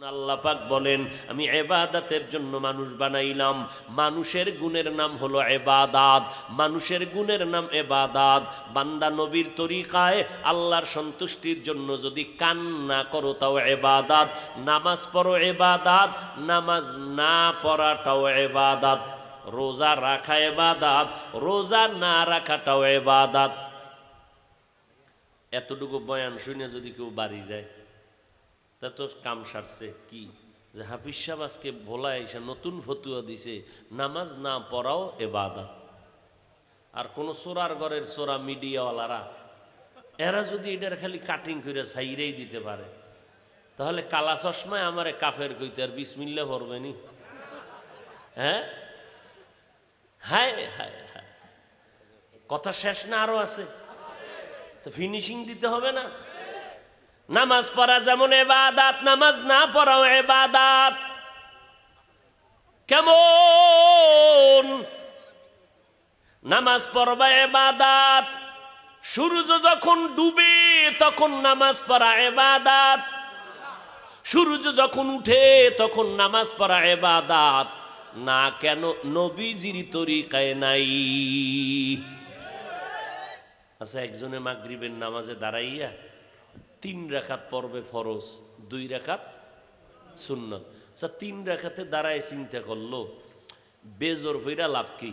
আল্লাহ পাক বলেন, আমি এবাদাতের জন্য মানুষ বানাইলাম। মানুষের গুণের নাম হলো এবাদাত। মানুষের গুণের নাম এবাদাত। বান্দা নবীর তরিকায় আল্লাহর সন্তুষ্টির জন্য যদি কান্না করো, তাও এবাদাত। নামাজ পড়ো, এবাদাত। নামাজ না পড়াটাও এবাদাত। রোজা রাখা এবাদাত। রোজা না রাখাটাও এবাদাত। এতটুকু বয়ান শুনে যদি কেউ বাড়ি যায় তা তো কাম সারছে কি? যে হাফিজ সাহেব আজকে ভোলা এসে নতুন ফতুয়া দিছে, নামাজ না পড়াও এ এবাদত। আর কোন সোরার ঘরের সোরা মিডিয়াওয়ালারা, এরা যদি এটার খালি কাটিং করে সাইরেই দিতে পারে, তাহলে কালা চশমায় আমারে কাফের কইতে আর বিসমিল্লা পড়বেনি হ্যাঁ? হায় হায় হায়। কথা শেষ না আরও আছে? তো ফিনিশিং দিতে হবে না? নামাজ পড়া যেমন এবাদাত, নামাজ না পড়াও এবাদাত। কেমন? নামাজ পড়বা এবাদাত। সূর্য যখন ডুবে তখন নামাজ পড়া এবাদাত। সূর্য যখন উঠে তখন নামাজ পড়া এবাদাত। না কেন নবীজির তরিকায় নাই। আচ্ছা একজনে মাগরিবের নামাজে দাঁড়াইয়া তিন রাখাত পর্বে ফরজ, দুই রাখাত শূন্য আচ্ছা তিন রাখাতে দাঁড়ায় চিন্তা করল, বেজোর ফইরা লাভ কি?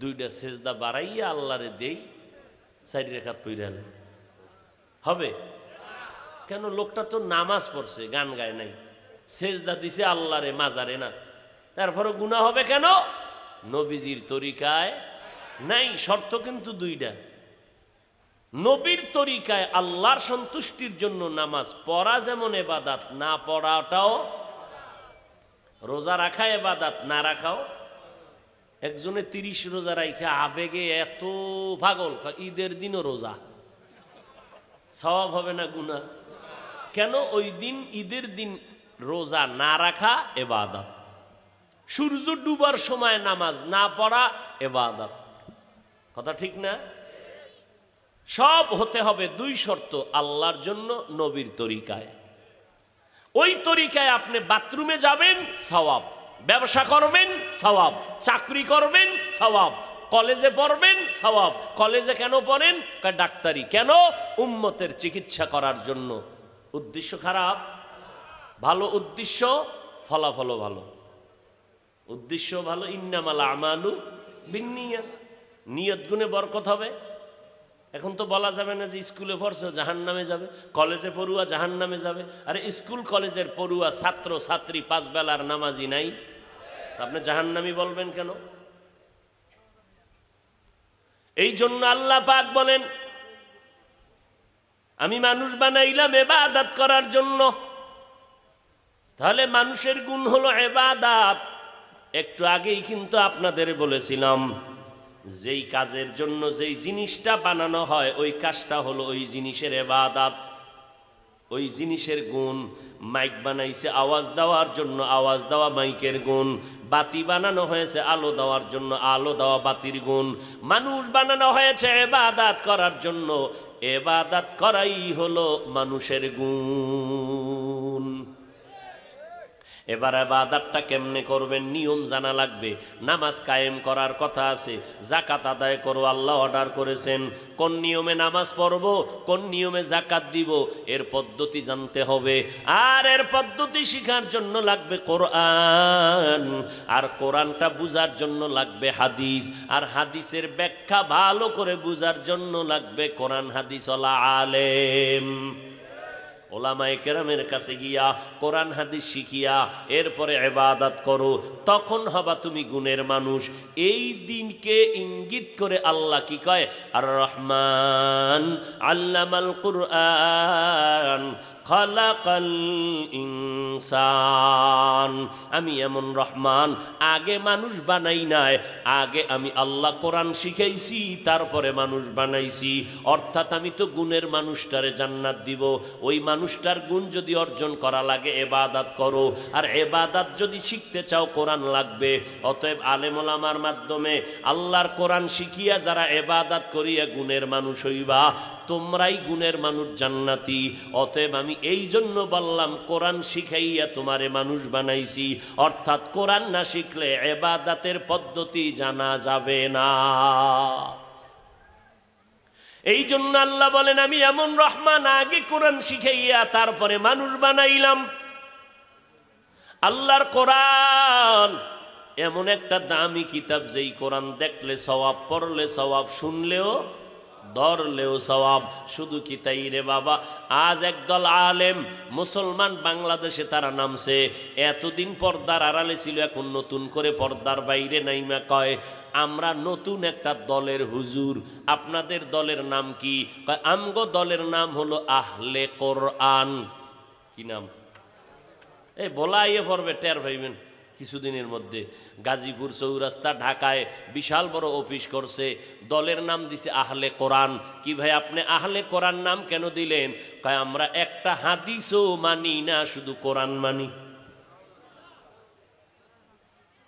দুইটা সেজদা বাড়াইয়া আল্লাহরে দেই, চারি রেখাত পইরালে হবে? কেন লোকটা তো নামাজ পড়ছে, গান গায় নাই। সেজদা দিছে আল্লাহরে, মাজারে না। তারপরে গুণা হবে কেন? নবীজির তরিকায় নাই, শর্ত কিন্তু দুইটা। নবীর তরিকায় আল্লাহর সন্তুষ্টির জন্য নামাজ পড়া যেমন এবাদাত, না পড়াটাও। রোজা রাখা এবাদাত, না রাখাও। একজনে তিরিশ রোজা রাখা আবেগে এত পাগল ঈদের দিনও রোজা। সওয়াব হবে না গুণা কেন? ওই দিন, ঈদের দিন রোজা না রাখা এবাদাত। সূর্য ডুবার সময় নামাজ না পড়া এবাদাত। কথা ঠিক না? সব হতে হবে দুই শর্ত, আল্লাহর জন্য নবীর তরিকায়। ওই তরিকায় আপনি বাথরুমে যাবেন, সওয়াব। ব্যবসা করবেন, সওয়াব। চাকরি করবেন, সওয়াব। কলেজে পড়বেন, সওয়াব। কলেজে কেন পড়েন? ডাক্তারি কেন? উম্মতের চিকিৎসা করার জন্য। উদ্দেশ্য খারাপ? ভালো উদ্দেশ্য? ফলাফলও ভালো। উদ্দেশ্য ভালো, ইন্নামালা আমালু বিনিয়ত নিয়ত গুণে বরকত হবে। এখন তো বলা যাবে না যে স্কুলে পড়ছে জাহান নামে যাবে। কলেজে পড়ুয়া জাহান নামে যাবে। আরে স্কুল, কলেজের পড়ুয়া, ছাত্র, ছাত্রী, পাঁচ বেলার নামাজি নাই। আপনি জাহান্নামি বলবেন কেন? এই জন্য আল্লাহ পাক বলেন, আমি মানুষ বানাইলাম এবাদাত করার জন্য। তাহলে মানুষের গুণ হলো এবাদাত। একটু আগেই কিন্তু আপনাদের বলেছিলাম যেই কাজের জন্য যেই জিনিসটা বানানো হয়, ওই কাজটা হলো ওই জিনিসের এবাদাত ওই জিনিসের গুণ। মাইক বানাইছে, আওয়াজ দেওয়ার জন্য আওয়াজ দেওয়া মাইকের গুণ। বাতি বানানো হয়েছে, আলো দেওয়ার জন্য আলো দেওয়া বাতির গুণ। মানুষ বানানো হয়েছে এবাদাত করার জন্য। এবাদাত করাই হলো মানুষের গুণ। এবার আবাদাতটা কেমনে করবেন? নিয়ম জানা লাগবে। নামাজ কায়েম করার কথা আছে। জাকাত আদায় করো, আল্লাহ অর্ডার করেছেন। কোন নিয়মে নামাজ পড়ব, কোন নিয়মে জাকাত দিব, এর পদ্ধতি জানতে হবে। আর এর পদ্ধতি শেখার জন্য লাগবে কোরআন। আর কোরআনটা বুঝার জন্য লাগবে হাদিস। আর হাদিসের ব্যাখ্যা ভালো করে বুঝার জন্য লাগবে কোরআন হাদিস আলেম। ওলামায়ে কেরামের কাছে গিয়া কোরআন হাদিস শিখিয়া এরপরে এবাদাত করো, তখন হবা তুমি গুণের মানুষ। এই দিনকে ইঙ্গিত করে আল্লাহ কি কয়? আর রহমান আল্লামাল কুরআন খালাকাল ইনসান। আমি এমন রহমান, আগে মানুষ বানাই নাই, আগে আমি আল্লাহ কোরআন শিখাইছি, তারপরে মানুষ বানাইছি। অর্থাৎ আমি তো গুণের মানুষটারে জান্নাত দিব। ওই মানুষটার গুণ যদি অর্জন করা লাগে, এবাদাত করো। আর এবাদাত যদি শিখতে চাও, কোরআন লাগবে। অতএব আলেমলামার মাধ্যমে আল্লাহর কোরআন শিখিয়া যারা এবাদাত করিয়া গুণের মানুষ হইবা তোমরাই গুণের মানুষ জান্নাতি। অতএব আমি এই জন্য বললাম, কোরআন শিখাইয়া তোমারে মানুষ বানাইছি। অর্থাৎ কোরআন না শিখলে এবাদাতের পদ্ধতি জানা যাবে না। এই জন্য আল্লাহ বলেন, আমি এমন রহমান, আগে কোরআন শিখাইয়া তারপরে মানুষ বানাইলাম। আল্লাহর কোরআন এমন একটা দামি কিতাব যেই কোরআন দেখলে, সওয়াব পড়লে, সওয়াব শুনলেও ধরলেও সওয়াব। শুধু কি তাই রে বাবা? আজ একদল আলেম মুসলমান বাংলাদেশে তারা নামছে। এতদিন পর্দার আড়ালে ছিল, এখন নতুন করে পর্দার বাইরে নাইমা কয়, আমরা নতুন একটা দলের হুজুর। আপনাদের দলের নাম কি? আমগো দলের নাম হলো আহলে কোরআন। কি নাম? এই বলাইয়ে পড়বে, টের ভাইবেন কিছুদিনের মধ্যে গাজীপুর চৌরাস্তা, ঢাকায় বিশাল বড় অফিস করছে। দলের নাম দিছে আহলে কোরআন। কি ভাই, আপনি আহলে কোরআন নাম কেন দিলেন? কয়, আমরা একটা হাদিসও মানি না, শুধু কোরআন মানি।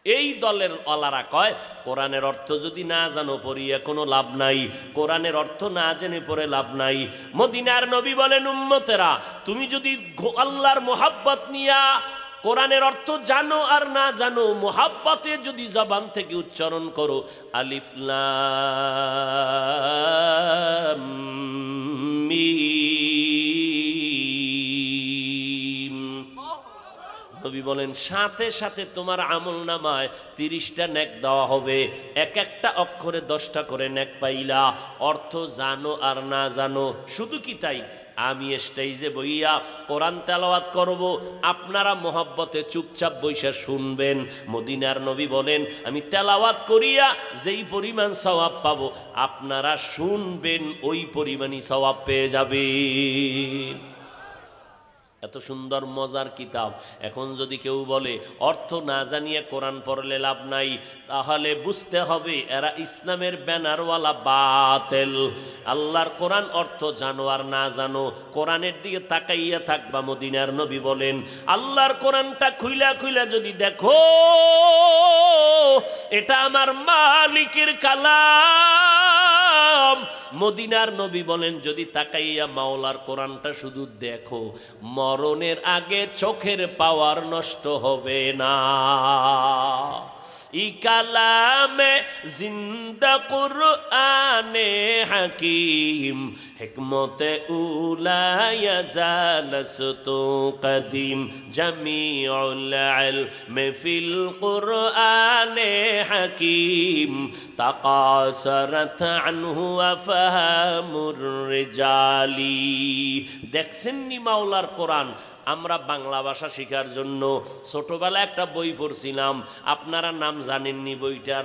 এই দলের অলারা কয়, কোরআনের অর্থ যদি না জানো পড়িয়া কোনো লাভ নাই। কোরআনের অর্থ না জেনে পড়ে লাভ নাই। মদিনার নবী বলেন, উম্মতেরা, তুমি যদি আল্লাহর মোহাব্বত নিয়া কোরআনের অর্থ জানো আর না জানো, মোহাব্বতে যদি জবান থেকে উচ্চারণ করো, আলিফ নবী বলেন, সাথে সাথে তোমার আমল নামায় তিরিশটা নেক দেওয়া হবে। এক একটা অক্ষরে দশটা করে নেক পাইলা। অর্থ জানো আর না জানো, শুধু কি তাই? আমি স্টেজে বইয়া কোরআন তেলাওয়াত করব। আপনারা মোহাব্বতে চুপচাপ বৈশা শুনবেন। মদিনার নবী বলেন, আমি তেলাওয়াত করিয়া যেই পরিমাণ সওয়াব পাবো, আপনারা শুনবেন, ওই পরিমাণই সওয়াব পেয়ে যাবে এত সুন্দর, মজার কিতাব। এখন যদি কেউ বলে, অর্থ না জানিয়ে কোরআন পড়লে লাভ নাই তাহলে বুঝতে হবে এরা ইসলামের ব্যানারওয়ালা বাতেল। আল্লাহর কোরআন অর্থ জানো আর না জানো। কোরআনের দিকে তাকাইয়া থাকবা, মদিনার নবী বলেন, আল্লাহর কোরআনটা খুইলা খুইলা যদি দেখো, এটা আমার মালিকের কালাম। মদিনার নবী বলেন, যদি তাকাইয়া মাওলার কোরআনটা শুধু দেখো, মরণের আগে চোখের পাওয়ার নষ্ট হবে না। ই কালামে জিন্দা কুরআনে হাকিম, হিকমতে উলায়া জালসতু কদিম, জামিউল ইলম ফিল কুরআনে হাকিম, তাকাসারাত আনহু আফহামুর রিজালি। দেখছেন নি মাওলার কোরআন? আমরা বাংলা ভাষা শেখার জন্য ছোটবেলায় একটা বই পড়ছিলাম। আপনারা নাম জানেননি বইটার?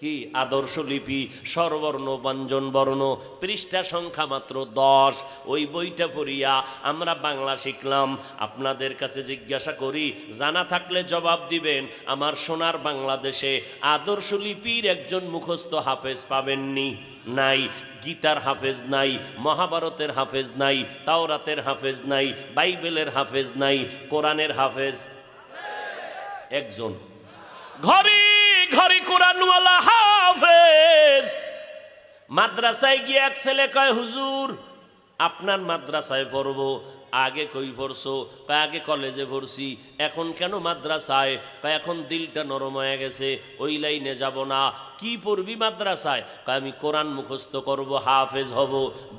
কি? আদর্শ লিপি, স্বরবর্ণ, ব্যঞ্জন বর্ণ, পৃষ্ঠা সংখ্যা মাত্র দশ। ওই বইটা পড়িয়া আমরা বাংলা শিখলাম। আপনাদের কাছে জিজ্ঞাসা করি, জানা থাকলে জবাব দিবেন, আমার সোনার বাংলাদেশে আদর্শ লিপির একজন মুখস্থ হাফেজ পাবেননি। নাই, গীতার হাফেজ নাই, মহাভারতের হাফেজ নাই, তাওরাতের হাফেজ নাই, বাইবেলের হাফেজ নাই, কোরআনের হাফেজ একজন। ঘরে ঘরে কোরআনওয়ালা হাফেজ। মাদ্রাসায় গিয়ে এক ছেলে কয়, হুজুর, আপনার মাদ্রাসায় পড়ব, আগে কই পড়ছো? কয়, আগে কলেজে পড়ছি, এখন কেন মাদ্রাসায়? কয়, এখন দিলটা নরম হয়ে গেছে, ওই লাইনে যাব না। কি পড়বি মাদ্রাসায় কয়, আমি কোরআন মুখস্থ করব, হাফেজ হব।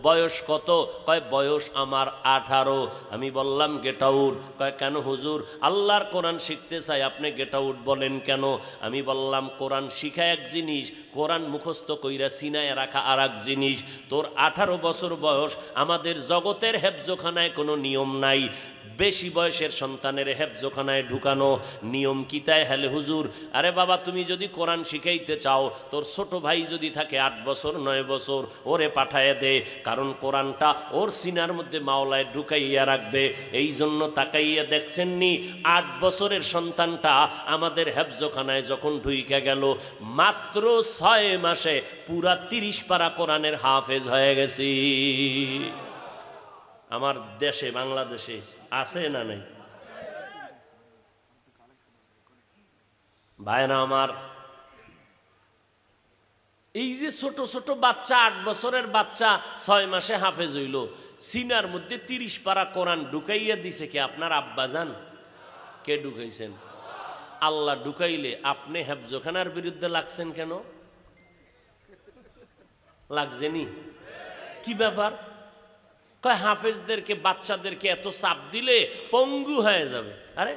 বয়স কত? কয়, বয়স আমার আঠারো। আমি বললাম গেট আউট কয়, কেন হুজুর? আল্লাহর কোরআন শিখতে চাই, আপনি গেট আউট বলেন কেন? আমি বললাম, কোরআন শিখা এক জিনিস, কোরআন মুখস্থ কইরা সিনায় রাখা আর এক জিনিস। তোর আঠারো বছর বয়স, আমাদের জগতের হেফজোখানায় কোনো নিয়ম নাই। বেশি বয়সের সন্তানের হেফজোখানায় ঢুকানো নিয়ম কিতায় হেলে হুজুর, আরে বাবা, তুমি যদি কোরআন শিখাইতে চাও, তোর ছোট ভাই যদি থাকে আট বছর, নয় বছর, ওরে পাঠায় দে, কারণ কোরআনটা ওর সিনার মধ্যে মাওলায় ঢুকাইয়া রাখবে। এই জন্য তাকাইয়া দেখছেননি, আট বছরের সন্তানটা আমাদের হেফজোখানায় যখন ঢুইকে গেল, মাত্র ছয় মাসে পুরা তিরিশ পারা কোরআনের হাফেজ হয়ে গেছি। আমার দেশে, বাংলাদেশে আছে না নেই? ভাইরা আমার, এই যে ছোট ছোট বাচ্চা, আট বছরের বাচ্চা ছয় মাসে হাফেজ হইল, সিনার মধ্যে তিরিশ পারা কোরআন ঢুকাইয়া দিছে কি আপনার আব্বা যান কে ঢুকাইছেন? আল্লাহ ঢুকাইলে আপনি হেফজোখানার বিরুদ্ধে লাগছেন কেন? লাগছেনি কি ব্যাপার? কয়, হাফেজদেরকে, বাচ্চাদেরকে এত চাপ দিলে পঙ্গু হয়ে যাবে। আরে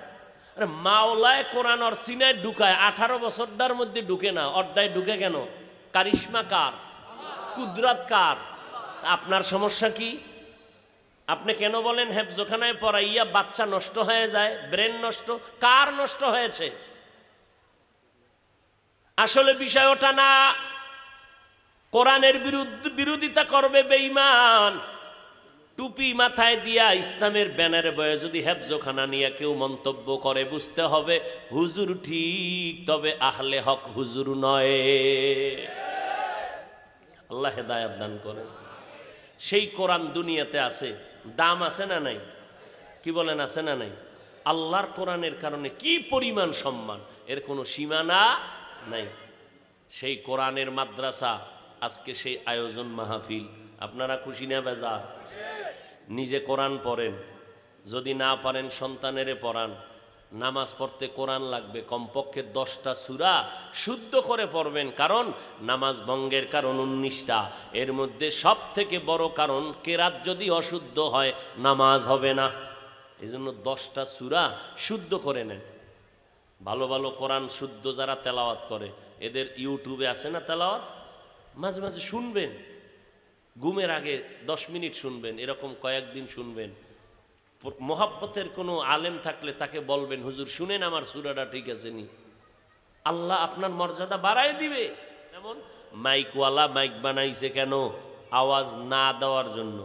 আরে মাওলায় কোরআন আর সিনায় ঢুকায়, আঠারো বছরটার মধ্যে ঢুকে না অর্ধায় ঢুকে কেন? কারিশ্মা কার? কুদরাত কার? আপনার সমস্যা কি? আপনি কেন বলেন হেফজোখানায় পড়াইয়া বাচ্চা নষ্ট হয়ে যায়, ব্রেন নষ্ট, কার নষ্ট হয়েছে? আসলে বিষয় ওটা না, কোরআনের বিরুদ্ধে বিরোধিতা করবে বেঈমান। টুপি মাথায় দিয়া ইসলামের ব্যানারে বয়ে যদি হেফজোখানা নিয়ে কেউ মন্তব্য করে, বুঝতে হবে হুজুর ঠিক, তবে আহলে হক হুজুর নয়। আল্লাহ হেদায়াত দান করেন। সেই কোরআন দুনিয়াতে আছে। দাম আছে না নাই? কি বলেন, আছে না নাই? আল্লাহর কোরআনের কারণে কি পরিমাণ সম্মান? এর কোনো সীমানা নাই। সেই কোরআনের মাদ্রাসা, আজকে সেই আয়োজন মাহফিল। আপনারা খুশি না বেজা নিজে কোরআন পড়েন, যদি না পারেন সন্তানেরে পড়ান। নামাজ পড়তে কোরআন লাগবে, কমপক্ষে দশটা সুরা শুদ্ধ করে পড়বেন, কারণ নামাজ ভঙ্গের কারণ উনিশটা। এর মধ্যে সব থেকে বড় কারণ, কেরাত যদি অশুদ্ধ হয়, নামাজ হবে না। এই জন্য দশটা সুরা শুদ্ধ করে নেন। ভালো ভালো কোরআন শুদ্ধ যারা তেলাওয়াত করে, এদের ইউটিউবে আছে না তেলাওয়াত? মাঝে মাঝে শুনবেন। ঘুমের আগে দশ মিনিট শুনবেন, এরকম কয়েকদিন শুনবেন। মোহাব্বতের কোনো আলেম থাকলে তাকে বলবেন, হুজুর, শুনেন আমার সুরাটা ঠিক আছে নি? আল্লাহ আপনার মর্যাদা বাড়ায় দিবে। যেমন মাইকওয়ালা মাইক বানাইছে কেন? আওয়াজ না দেওয়ার জন্য।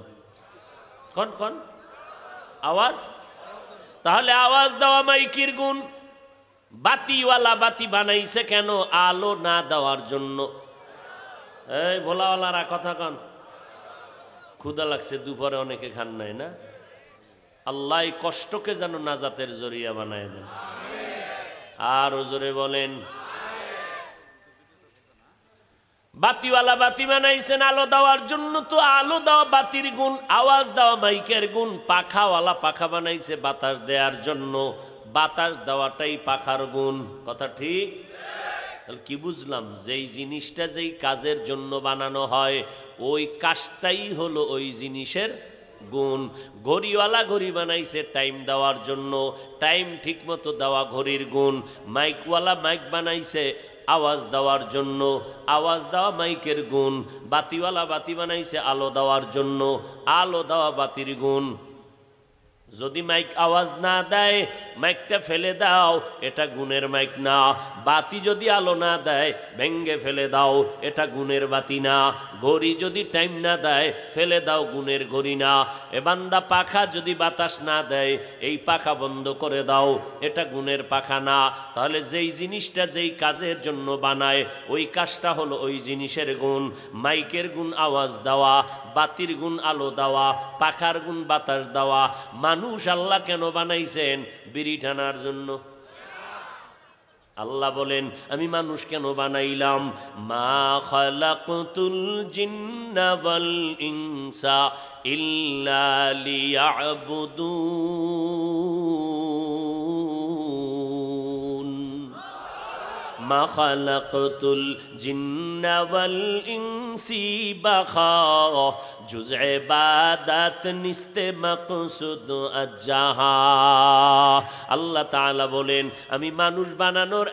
কন কন? আওয়াজ? তাহলে আওয়াজ দেওয়া মাইকির গুণ। বাতিওয়ালা বাতি বানাইছে কেন? আলো না দেওয়ার জন্য। এই ভোলাওয়ালারা কথা কন। ক্ষুদা লাগছে, দুপুরে অনেকে খান নাই না? আল্লাহ কষ্টকে যেন নাজাতের জরিয়া বানায় দেন। আর জোরে বলেন, বাতিওয়ালা বাতি বানাইছেন, আলো দেওয়ার জন্য তো আলো দেওয়া বাতির গুণ, আওয়াজ দেওয়া মাইকের গুণ, পাখাওয়ালা পাখা বানাইছে বাতাস দেওয়ার জন্য, বাতাস দেওয়াটাই পাখার গুণ। কথা ঠিক? কি বুঝলাম? যেই জিনিসটা যেই কাজের জন্য বানানো হয় ওই কাজটাই হলো ওই জিনিসের গুণ। ঘড়িওয়ালা ঘড়ি বানাইছে টাইম দেওয়ার জন্য টাইম ঠিকমতো দেওয়া ঘড়ির গুণ। মাইকওয়ালা মাইক বানাইছে, আওয়াজ দেওয়ার জন্য, আওয়াজ দেওয়া মাইকের গুণ। বাতিওয়ালা বাতি বানাইছে, আলো দেওয়ার জন্য, আলো দেওয়া বাতির গুণ। যদি মাইক আওয়াজ না দেয় মাইকটা ফেলে দাও, এটা গুণের মাইক না। বাতি যদি আলো না দেয়, ভেঙ্গে ফেলে দাও, এটা গুণের বাতি না। ঘড়ি যদি টাইম না দেয়, ফেলে দাও, গুণের ঘড়ি না। এবান্দা পাখা যদি বাতাস না দেয়, এই পাখা বন্ধ করে দাও, এটা গুণের পাখা না। তাহলে যেই জিনিসটা যেই কাজের জন্য বানায়, ওই কাজটা হলো ওই জিনিসের গুণ। মাইকের গুণ আওয়াজ দেওয়া, বাতির গুণ আলো দেওয়া, পাখার গুণ বাতাস দেওয়া। মানুষ আল্লাহ কেন বানাইছেন? বিড়ি টানার জন্য। আল্লাহ বলেন, আমি মানুষ কেন বানাইলাম? মা খালাকতুল জিন্না ওয়াল ইনসা ইল্লা লিয়াবুদুন মা খালাকতুল জিন্না ওয়াল ইনসি বাখা জুজ ইবাদাত নিস্তে মাকসুদ আজাহা আল্লাহ তাআলা বলেন, আমি মানুষ বানানোর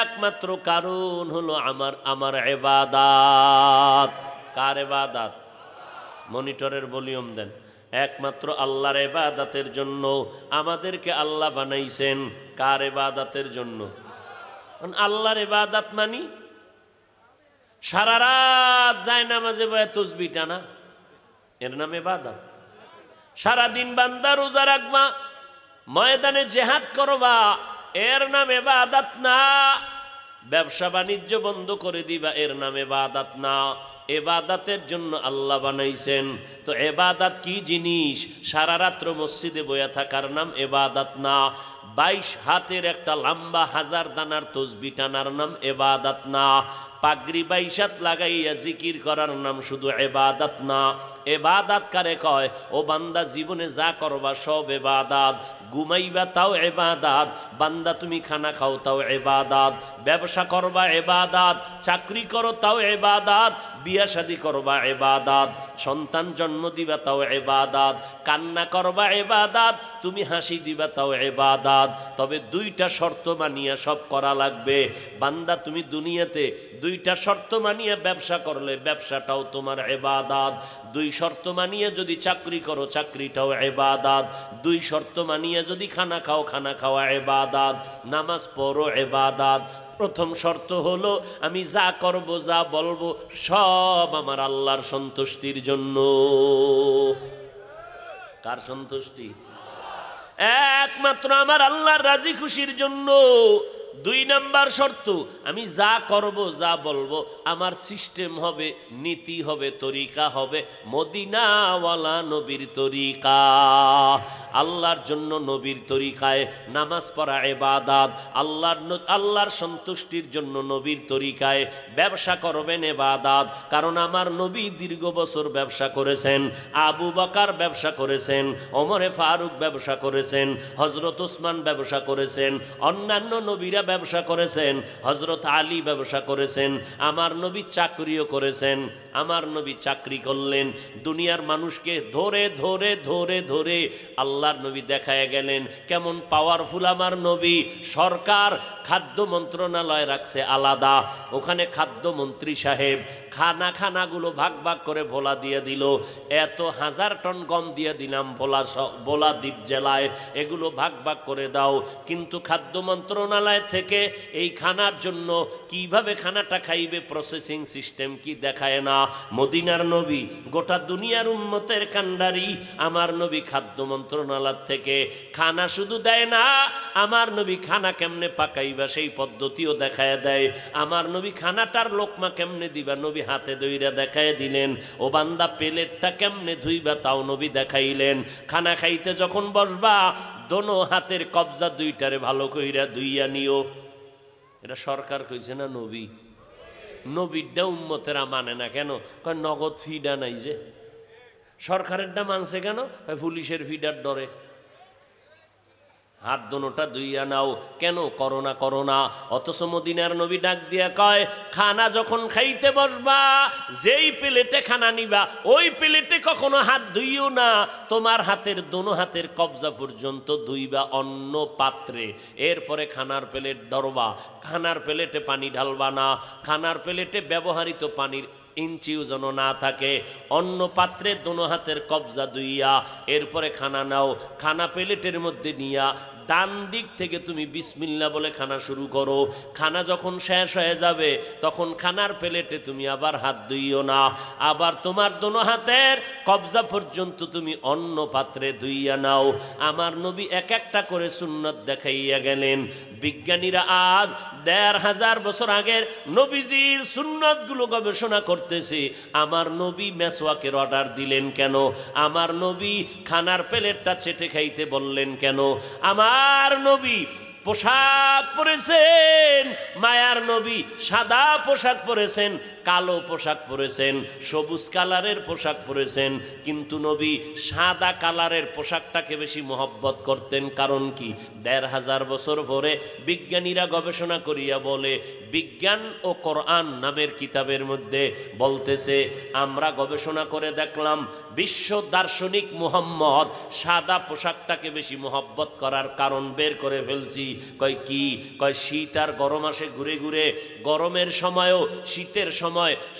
একমাত্র কারণ হলো আমার আমার ইবাদাত। কার ইবাদাত? মনিটরের ভলিউম দেন। একমাত্র আল্লাহর এবাদাতের জন্য আমাদেরকে আল্লাহ বানাইছেন। কার এবাদাতের জন্য? কারণ আল্লাহর এবাদাত মানি, সারা রাত যায় নামাজে বয়ে তসবি টানা এর নাম এবাদাত সারাদিন বান্দা রোজা রাখবা, ময়দানে জেহাদ করবা, এর নাম এবাদাত না। ব্যবসা বাণিজ্য বন্ধ করে দিবা, এর নাম এবাদাত না। এবাদাতের জন্য আল্লাহ বানাইছেন। তো এবাদাত কি জিনিস? সারা রাত্র মসজিদে বয়া থাকার নাম এবাদাত না। বাইশ হাতের একটা লম্বা হাজার দানার তসবি টানার নাম এবাদাত না। পাগড়ি বাইসাত লাগাইয়া জিকির করার নাম শুধু এবাদাত না। এবাদাত কারে কয়? ও বান্দা, জীবনে যা করবা সব এবাদাত। ঘুমাইবা তাও এবাদাত। বান্দা, তুমি খানা খাও তাও এবাদাত। ব্যবসা করবা এবাদাত। চাকরি করো তাও এবাদাত। বিয়া শাদি করবা এবাদাত। সন্তান জন্ম দিবা তাও এবাদাত। কান্না করবা এবাদাত। তুমি হাসি দিবা তাও এবাদাত। তবে দুইটা শর্ত মানিয়া সব করা লাগবে। বান্দা, তুমি দুনিয়াতে দুইটা শর্ত মানিয়ে ব্যবসা করলে ব্যবসাটাও তোমার এবাদাত। দুই শর্ত মানিয়ে যদি চাকরি করো, চাকরিটাও এবাদাত। দুই শর্ত মানিয়ে যদি খানা খাও, খানা খাওয়া এবাদাত। নামাজ পড়ো, এবাদাত। প্রথম শর্ত হলো, আমি যা করব, যা বলব, সব আমার আল্লাহর সন্তুষ্টির জন্য। কার সন্তুষ্টি? একমাত্র আমার আল্লাহর রাজি খুশির জন্য। দুই নাম্বার শর্ত, আমি যা করব, যা বলব, আমার সিস্টেম হবে, নীতি হবে, তরিকা হবে, মদিনাওয়ালা নবীর তরিকা। আল্লাহর জন্য নবীর তরিকায় নামাজ পড়া এবাদাত আল্লাহর আল্লাহর সন্তুষ্টির জন্য নবীর তরিকায় ব্যবসা করবেন এবাদাত কারণ আমার নবী দীর্ঘ বছর ব্যবসা করেছেন, আবু বাকার ব্যবসা করেছেন, ওমরে ফারুক ব্যবসা করেছেন হজরত ওসমান ব্যবসা করেছেন, অন্যান্য নবীরা ব্যবসা করেছেন হজরত আলী ব্যবসা করেছেন, আমার নবী চাকরিও করেছেন, আমার নবী চাকরি করলেন, দুনিয়ার মানুষকে ধরে ধরে ধরে ধরে আল্লাহর নবী দেখায় গেলেন, কেমন পাওয়ারফুল আমার নবী, সরকার খাদ্য মন্ত্রণালয় রাখছে আলাদা, ওখানে খাদ্যমন্ত্রী সাহেব খানা খানাগুলো ভাগ ভাগ করে ভোলা দিয়ে দিল। এত হাজার টন গম দিয়ে দিলাম ভোলা ভোলা দ্বীপ জেলায়। এগুলো ভাগ ভাগ করে দাও। কিন্তু খাদ্য মন্ত্রণালয় থেকে এই খানার জন্য কীভাবে খানাটা খাইবে প্রসেসিং সিস্টেম কি দেখায় না? মদিনার নবী, গোটা দুনিয়ার উন্মতের কান্ডারি আমার নবী খাদ্য মন্ত্রণালয় থেকে খানা শুধু দেয় না, আমার নবী খানা কেমনে পাকাইবা সেই পদ্ধতিও দেখায় দেয়। আমার নবী খানাটার লোকমা কেমনে দিবা? নবী হাতে দইরা দেখায় দিলেন, ও বান্দা, প্লেটটা কেমনে ধুইবা তাও নবী দেখাইলেন। খানা খাইতে যখন বসবা, দোনো হাতের কবজা দুইটারে ভালো কইরা দুইয়া নিও। এটা সরকার কইছে না নবী? নবীরটা উম্মতেরা মানে না কেন? কয়, নগদ ফিডা নাই যে। সরকারেরটা মানছে কেন? পুলিশের ফিডার ডরে। হাত দোনোটা দুইয়া নাও। কেন? করোনা করোনা। অথচ মদিনার নবী ডাক দিয়া কয়, খানা যখন খাইতে বসবা, যেই প্লেটে খানা নিবা, ওই প্লেটে কখনো হাত ধুইও না। তোমার হাতের দোনো হাতের কবজা পর্যন্ত দুইবা অন্য পাত্রে। এরপরে খানার প্লেট ধরবা। খানার প্লেটে পানি ঢালবা না। খানার প্লেটে ব্যবহৃত পানির ইঞ্চিও যেন না থাকে। অন্য পাত্রে দোনো হাতের কবজা দুইয়া, এরপরে খানা নাও। খানা প্লেটের মধ্যে নিয়া ডান দিক থেকে তুমি বিসমিল্লা বলে খানা শুরু করো। খানা যখন শেষ হয়ে যাবে, তখন খানার প্লেটে তুমি আবার হাত ধুইও না। আবার তোমার দোনো হাতের কবজা পর্যন্ত তুমি অন্য পাত্রে ধুইয়া নাও। আমার নবী এক একটা করে সুন্নত দেখাইয়া গেলেন। বিজ্ঞানীরা আজ দেড় হাজার বছর আগের নবীজির সুন্নতগুলো গবেষণা করতেছে। আমার নবী মেসোয়াকের অর্ডার দিলেন কেন? আমার নবী খানার প্লেটটা চেটে খাইতে বললেন কেন? আমার নবী পোশাক পরেছেন মায়ার নবী সাদা পোশাক পরেছেন কালো পোশাক পরেছেন, সবুজ কালারের পোশাক পরেছেন, কিন্তু নবী সাদা কালারের পোশাকটাকে বেশি মহব্বত করতেন। কারণ কি? দেড় হাজার বছর পরে বিজ্ঞানীরা গবেষণা করিয়া বলে, বিজ্ঞান ও কোরআন নামের কিতাবের মধ্যে বলতেছে, আমরা গবেষণা করে দেখলাম, বিশ্ব দার্শনিক মুহাম্মদ সাদা পোশাকটাকে বেশি মহব্বত করার কারণ বের করে ফেলছি। কয় কি? কয় শীত আর গরম আসে ঘুরে ঘুরে, গরমের সময়ও শীতের সময়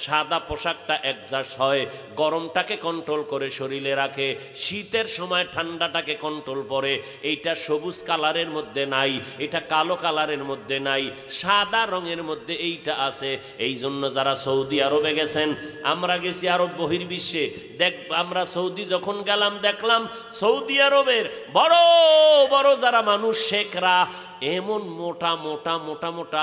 সাদা পোশাকটা অ্যাডজাস্ট হয়, গরমটাকে কন্ট্রোল করে শরীরে রাখে, শীতের সময় ঠান্ডাটাকে কন্ট্রোল করে এইটা সবুজ কালারের মধ্যে নাই, এটা কালো কালারের মধ্যে নাই, সাদা রঙের মধ্যে এইটা আছে এই জন্য যারা সৌদি আরবে গেছেন, আমরা গেছি আরব বহির্বিশ্বে, দেখ, আমরা সৌদি যখন গেলাম, দেখলাম সৌদি আরবের বড় বড় যারা মানুষ, শেখরা, এমন মোটা মোটা মোটা মোটা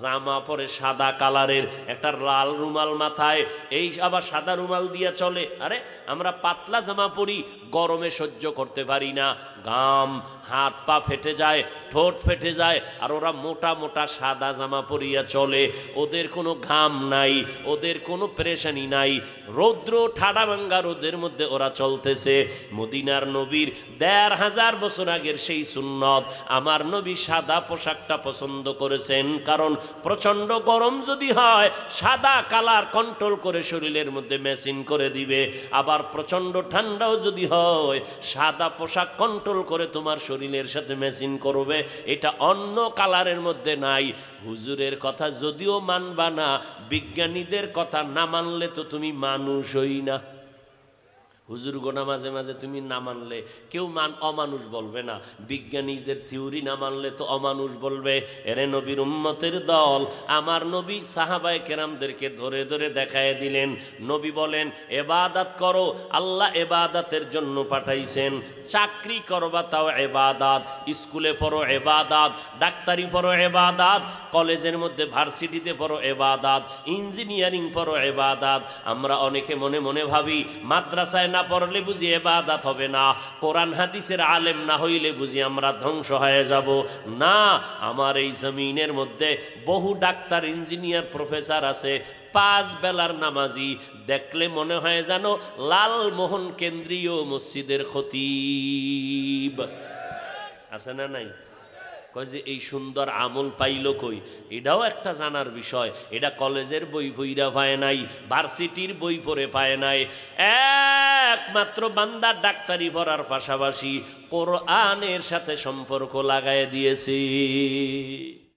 জামা পরে সাদা কালারের, একটা লাল রুমাল মাথায়, এই আবার সাদা রুমাল দিয়ে চলে। আরে, আমরা পাতলা জামা পরি, গরমে সহ্য করতে পারি না। গাম, হাত পা ফেটে যায়, ঠোঁট ফেটে যায়, আর ওরা মোটা মোটা সাদা জামা পরিয়া চলে। ওদের কোনো ঘাম নাই, ওদের কোনো পেরেশানি নাই। রৌদ্র ঠাডা ভাঙ্গা রোদের মধ্যে ওরা চলতেছে। মদিনার নবীর দেড় হাজার বছর আগের সেই সুন্নত। আমার নবী সাদা পোশাকটা পছন্দ করেছেন, কারণ প্রচণ্ড গরম যদি হয়, সাদা কালার কন্ট্রোল করে শরীরের মধ্যে মেশিন করে দিবে। আবার প্রচণ্ড ঠান্ডাও যদি হয়, সাদা পোশাক কন্ট্রোল করে তোমার শরীরের সাথে মেশিন করবে, এটা অন্য কালারের মধ্যে নাই। হুজুরের কথা যদিও মানবা না, বিজ্ঞানীদের কথা না মানলে তো তুমি মানুষই না। হুজুর গোনা মাঝে মাঝে তুমি না মানলে কেউ মান অমানুষ বলবে না। বিজ্ঞানীদের থিওরি না মানলে তো অমানুষ বলবে। এরে নবীর উম্মতের দল। আমার নবী সাহাবায় কেরামদেরকে ধরে ধরে দেখায় দিলেন। নবী বলেন, এবাদাত করো। আল্লাহ এবাদাতের জন্য পাঠাইছেন। চাকরি করবা তাও এবাদাত। স্কুলে পড়ো এবাদাত। ডাক্তারি পড়ো এবাদাত। কলেজের মধ্যে ভার্সিটিতে পড়ো এবাদাত। ইঞ্জিনিয়ারিং পড়ো এবাদাত। আমরা অনেকে মনে মনে ভাবি, মাদ্রাসায় না পড়লে বুঝি এবাদাত হবে না। কোরআন হাদিসের আলেম না হইলে বুঝি আমরা ধ্বংস হয়ে যাব। না, আমার এই জমিনের মধ্যে বহু ডাক্তার, ইঞ্জিনিয়ার, প্রফেসর আছে, পাঁচ বেলার নামাজি। দেখলে মনে হয় যেন লালমোহন কেন্দ্রীয় মসজিদের খতিব। আছে না নাই? কয় যে, এই সুন্দর আমল পাইল কই? এটাও একটা জানার বিষয়। এটা কলেজের বই বইরা পায় নাই, ভার্সিটির বই পড়ে পায় নাই। একমাত্র বান্দার ডাক্তারি পড়ার পাশাপাশি কোরআনের সাথে সম্পর্ক লাগায় দিয়েছে।